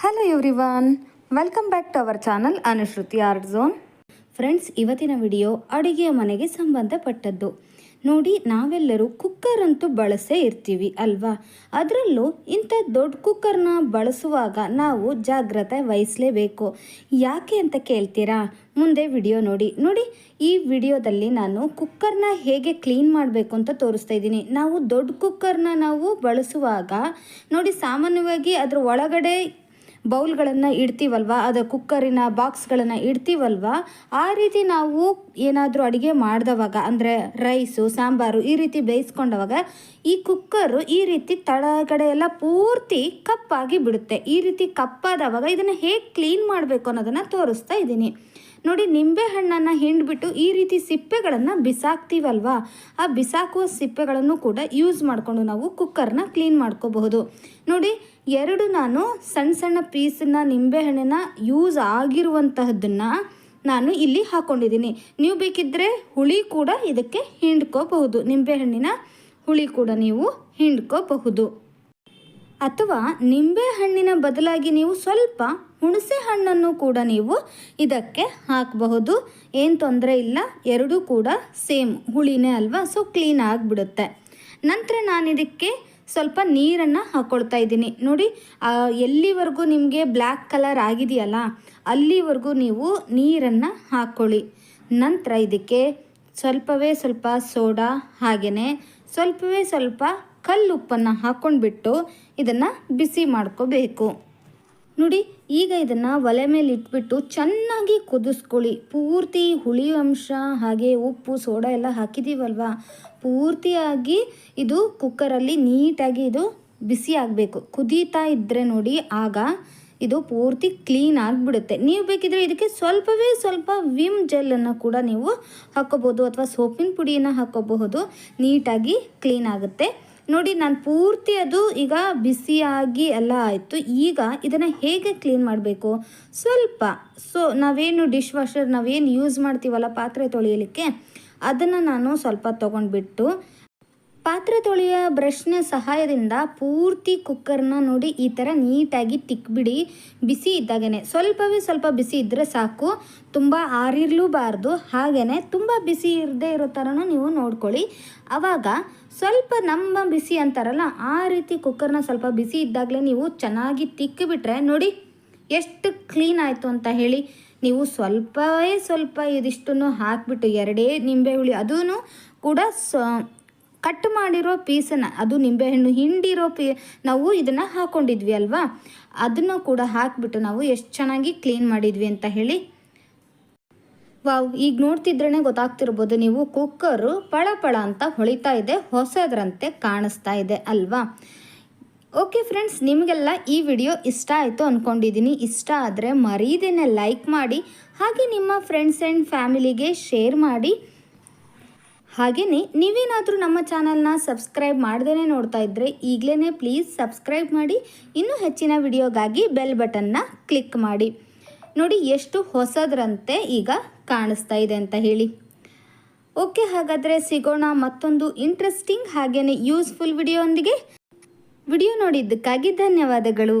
Hello everyone welcome back to our channel Anushruti art zone friends ಇವತ್ತಿನ video ಅಡುಗೆಯ ಮನೆಗೆ ಸಂಬಂಧಪಟ್ಟದ್ದು. ನೋಡಿ, ನಾವೆಲ್ಲರೂ ಕುಕ್ಕರ್ ಅಂತೂ ಬಳಸೇ ಇರ್ತೀವಿ, ಅಲ್ವಾ? ಅದರಲ್ಲೂ ಇಂಥ ದೊಡ್ಡ ಕುಕ್ಕರ್ನ ಬಳಸುವಾಗ ನಾವು ಜಾಗ್ರತೆ ವಹಿಸಲೇಬೇಕು. ಯಾಕೆ ಅಂತ ಕೇಳ್ತೀರಾ? ಮುಂದೆ ವಿಡಿಯೋ ನೋಡಿ. ನೋಡಿ, ಈ ವಿಡಿಯೋದಲ್ಲಿ ನಾನು ಕುಕ್ಕರ್ನ ಹೇಗೆ ಕ್ಲೀನ್ ಮಾಡಬೇಕು ಅಂತ ತೋರಿಸ್ತಾ ಇದ್ದೀನಿ. ನಾವು ದೊಡ್ಡ ಕುಕ್ಕರ್ನ ನಾವು ಬಳಸುವಾಗ, ನೋಡಿ, ಸಾಮಾನ್ಯವಾಗಿ ಅದರ ಒಳಗಡೆ ಬೌಲ್ಗಳನ್ನು ಇಡ್ತೀವಲ್ವ? ಅದು ಕುಕ್ಕರಿನ ಬಾಕ್ಸ್ಗಳನ್ನು ಇಡ್ತೀವಲ್ವ? ಆ ರೀತಿ ನಾವು ಏನಾದರೂ ಅಡುಗೆ ಮಾಡಿದವಾಗ, ಅಂದರೆ ರೈಸು, ಸಾಂಬಾರು ಈ ರೀತಿ ಬೇಯಿಸ್ಕೊಂಡವಾಗ ಈ ಕುಕ್ಕರು ಈ ರೀತಿ ತಳಗಡೆ ಎಲ್ಲ ಪೂರ್ತಿ ಕಪ್ಪಾಗಿ ಬಿಡುತ್ತೆ. ಈ ರೀತಿ ಕಪ್ಪಾದವಾಗ ಇದನ್ನು ಹೇಗೆ ಕ್ಲೀನ್ ಮಾಡಬೇಕು ಅನ್ನೋದನ್ನು ತೋರಿಸ್ತಾ ಇದ್ದೀನಿ. ನೋಡಿ ನಿಂಬೆ ಹಣ್ಣನ್ನು ಹಿಂಡ್ಬಿಟ್ಟು ಈ ರೀತಿ ಸಿಪ್ಪೆಗಳನ್ನು ಬಿಸಾಕ್ತೀವಲ್ವಾ? ಆ ಬಿಸಾಕುವ ಸಿಪ್ಪೆಗಳನ್ನು ಕೂಡ ಯೂಸ್ ಮಾಡಿಕೊಂಡು ನಾವು ಕುಕ್ಕರ್ನ ಕ್ಲೀನ್ ಮಾಡ್ಕೋಬಹುದು. ನೋಡಿ, ಎರಡು ನಾನು ಸಣ್ಣ ಸಣ್ಣ ಪೀಸನ್ನ ನಿಂಬೆಹಣ್ಣನ್ನು ಯೂಸ್ ಆಗಿರುವಂತಹದ್ದನ್ನು ನಾನು ಇಲ್ಲಿ ಹಾಕ್ಕೊಂಡಿದ್ದೀನಿ ನೀವು ಬೇಕಿದ್ದರೆ ಹುಳಿ ಕೂಡ ಇದಕ್ಕೆ ಹಿಂಡ್ಕೋಬಹುದು. ನಿಂಬೆಹಣ್ಣಿನ ಹುಳಿ ಕೂಡ ನೀವು ಹಿಂಡ್ಕೋಬಹುದು. ಅಥವಾ ನಿಂಬೆ ಹಣ್ಣಿನ ಬದಲಾಗಿ ನೀವು ಸ್ವಲ್ಪ ಹುಣಸೆ ಹಣ್ಣನ್ನು ಕೂಡ ನೀವು ಇದಕ್ಕೆ ಹಾಕಬಹುದು. ಏನು ತೊಂದರೆ ಇಲ್ಲ, ಎರಡೂ ಕೂಡ ಸೇಮ್. ಹುಳಿನೇ ಅಲ್ವಾ? ಸೊ ಕ್ಲೀನ್ ಆಗಿಬಿಡುತ್ತೆ. ನಂತರ ನಾನು ಇದಕ್ಕೆ ಸ್ವಲ್ಪ ನೀರನ್ನು ಹಾಕ್ಕೊಳ್ತಾ ಇದ್ದೀನಿ. ನೋಡಿ ಎಲ್ಲಿವರೆಗೂ ನಿಮಗೆ ಬ್ಲ್ಯಾಕ್ ಕಲರ್ ಆಗಿದೆಯಲ್ಲ, ಅಲ್ಲಿವರೆಗೂ ನೀವು ನೀರನ್ನು ಹಾಕ್ಕೊಳ್ಳಿ ನಂತರ ಇದಕ್ಕೆ ಸ್ವಲ್ಪವೇ ಸ್ವಲ್ಪ ಸೋಡಾ ಹಾಗೆಯೇ ಸ್ವಲ್ಪವೇ ಸ್ವಲ್ಪ ಕಲ್ಲುಪ್ಪನ್ನು ಹಾಕ್ಕೊಂಡ್ಬಿಟ್ಟು ಇದನ್ನು ಬಿಸಿ ಮಾಡ್ಕೋಬೇಕು. ನೋಡಿ, ಈಗ ಇದನ್ನು ಒಲೆ ಮೇಲೆ ಇಟ್ಬಿಟ್ಟು ಚೆನ್ನಾಗಿ ಕುದಿಸ್ಕೊಳ್ಳಿ. ಪೂರ್ತಿ ಹುಳಿ ಅಂಶ ಹಾಗೆ ಉಪ್ಪು, ಸೋಡಾ ಎಲ್ಲ ಹಾಕಿದ್ದೀವಲ್ವಾ ಪೂರ್ತಿಯಾಗಿ ಇದು ಕುಕ್ಕರಲ್ಲಿ ನೀಟಾಗಿ ಇದು ಬಿಸಿ ಆಗಬೇಕು. ಕುದೀತಾ ಇದ್ದರೆ ನೋಡಿ ಆಗ ಇದು ಪೂರ್ತಿ ಕ್ಲೀನ್ ಆಗಿಬಿಡುತ್ತೆ. ನೀವು ಬೇಕಿದ್ರೆ ಇದಕ್ಕೆ ಸ್ವಲ್ಪವೇ ಸ್ವಲ್ಪ ವಿಮ್ ಜೆಲ್ಲನ್ನು ಕೂಡ ನೀವು ಹಾಕ್ಕೋಬೋದು ಅಥವಾ ಸೋಪಿನ ಪುಡಿಯನ್ನು ಹಾಕೋಬಹುದು. ನೀಟಾಗಿ ಕ್ಲೀನ್ ಆಗುತ್ತೆ. ನೋಡಿ, ನಾನು ಪೂರ್ತಿ ಅದು ಈಗ ಬಿಸಿಯಾಗಿ ಎಲ್ಲ ಆಯಿತು. ಈಗ ಇದನ್ನು ಹೇಗೆ ಕ್ಲೀನ್ ಮಾಡಬೇಕು? ಸ್ವಲ್ಪ ಸೊ ನಾವೇನು ಡಿಶ್ ವಾಷರ್ ನಾವೇನು ಯೂಸ್ ಮಾಡ್ತೀವಲ್ಲ ಪಾತ್ರೆ ತೊಳೆಯಲಿಕ್ಕೆ ಅದನ್ನು ನಾನು ಸ್ವಲ್ಪ ತೊಗೊಂಡ್ಬಿಟ್ಟು ಪಾತ್ರೆ ತೊಳೆಯೋ ಬ್ರಷ್ನ ಸಹಾಯದಿಂದ ಪೂರ್ತಿ ಕುಕ್ಕರ್ನ ನೋಡಿ ಈ ಥರ ನೀಟಾಗಿ ತಿಕ್ಬಿಡಿ. ಬಿಸಿ ಇದ್ದಾಗೇ ಸ್ವಲ್ಪವೇ ಸ್ವಲ್ಪ ಬಿಸಿ ಇದ್ದರೆ ಸಾಕು. ತುಂಬ ಆರಿರ್ಲೂಬಾರ್ದು. ಹಾಗೆಯೇ ತುಂಬ ಬಿಸಿ ಇರದೇ ಇರೋ ಥರನೂ ನೀವು ನೋಡ್ಕೊಳ್ಳಿ. ಆವಾಗ ಸ್ವಲ್ಪ ನಮ್ಮ ಬಿಸಿ ಅಂತಾರಲ್ಲ, ಆ ರೀತಿ ಕುಕ್ಕರ್ನ ಸ್ವಲ್ಪ ಬಿಸಿ ಇದ್ದಾಗಲೇ ನೀವು ಚೆನ್ನಾಗಿ ತಿಕ್ಕಿಬಿಟ್ರೆ ನೋಡಿ ಎಷ್ಟು ಕ್ಲೀನ್ ಆಯಿತು ಅಂತ ಹೇಳಿ. ನೀವು ಸ್ವಲ್ಪವೇ ಸ್ವಲ್ಪ ಇದಿಷ್ಟನ್ನು ಹಾಕಿಬಿಟ್ಟು ಎರಡೇ ನಿಂಬೆ ಹುಳಿ ಅದೂ ಕೂಡ ಸ ಕಟ್ ಮಾಡಿರೋ ಪೀಸನ್ನು, ಅದು ನಿಂಬೆಹಣ್ಣು ಹಿಂಡಿರೋ ಪೀ, ನಾವು ಇದನ್ನು ಹಾಕ್ಕೊಂಡಿದ್ವಿ ಅಲ್ವಾ? ಅದನ್ನು ಕೂಡ ಹಾಕಿಬಿಟ್ಟು ನಾವು ಎಷ್ಟು ಚೆನ್ನಾಗಿ ಕ್ಲೀನ್ ಮಾಡಿದ್ವಿ ಅಂತ ಹೇಳಿ. ವಾವ್, ಈಗ ನೋಡ್ತಿದ್ರೇ ಗೊತ್ತಾಗ್ತಿರ್ಬೋದು ನೀವು ಕುಕ್ಕರು ಪಳ ಪಳ ಅಂತ ಹೊಳಿತಾ ಇದೆ, ಹೊಸದ್ರಂತೆ ಕಾಣಿಸ್ತಾ ಇದೆ ಅಲ್ವಾ? ಓಕೆ ಫ್ರೆಂಡ್ಸ್, ನಿಮಗೆಲ್ಲ ಈ ವಿಡಿಯೋ ಇಷ್ಟ ಆಯಿತು ಅಂದ್ಕೊಂಡಿದ್ದೀನಿ ಇಷ್ಟ ಆದರೆ ಮರೀದೇನೆ ಲೈಕ್ ಮಾಡಿ, ಹಾಗೆ ನಿಮ್ಮ ಫ್ರೆಂಡ್ಸ್ ಆ್ಯಂಡ್ ಫ್ಯಾಮಿಲಿಗೆ ಶೇರ್ ಮಾಡಿ. ಹಾಗೆಯೇ ನೀವೇನಾದರೂ ನಮ್ಮ ಚಾನಲ್ನ ಸಬ್ಸ್ಕ್ರೈಬ್ ಮಾಡ್ದೇ ನೋಡ್ತಾ ಇದ್ದರೆ ಈಗಲೇ ಪ್ಲೀಸ್ ಸಬ್ಸ್ಕ್ರೈಬ್ ಮಾಡಿ, ಇನ್ನೂ ಹೆಚ್ಚಿನ ವಿಡಿಯೋಗಾಗಿ ಬೆಲ್ ಬಟನ್ನ ಕ್ಲಿಕ್ ಮಾಡಿ. ನೋಡಿ ಎಷ್ಟು ಹೊಸದ್ರಂತೆ ಈಗ ಕಾಣಿಸ್ತಾ ಇದೆ ಅಂತ ಹೇಳಿ. ಓಕೆ, ಹಾಗಾದರೆ ಸಿಗೋಣ ಮತ್ತೊಂದು ಇಂಟ್ರೆಸ್ಟಿಂಗ್ ಹಾಗೆಯೇ ಯೂಸ್ಫುಲ್ ವಿಡಿಯೋ ಒಂದಿಗೆ. ವಿಡಿಯೋ ನೋಡಿದ್ದಕ್ಕಾಗಿ ಧನ್ಯವಾದಗಳು.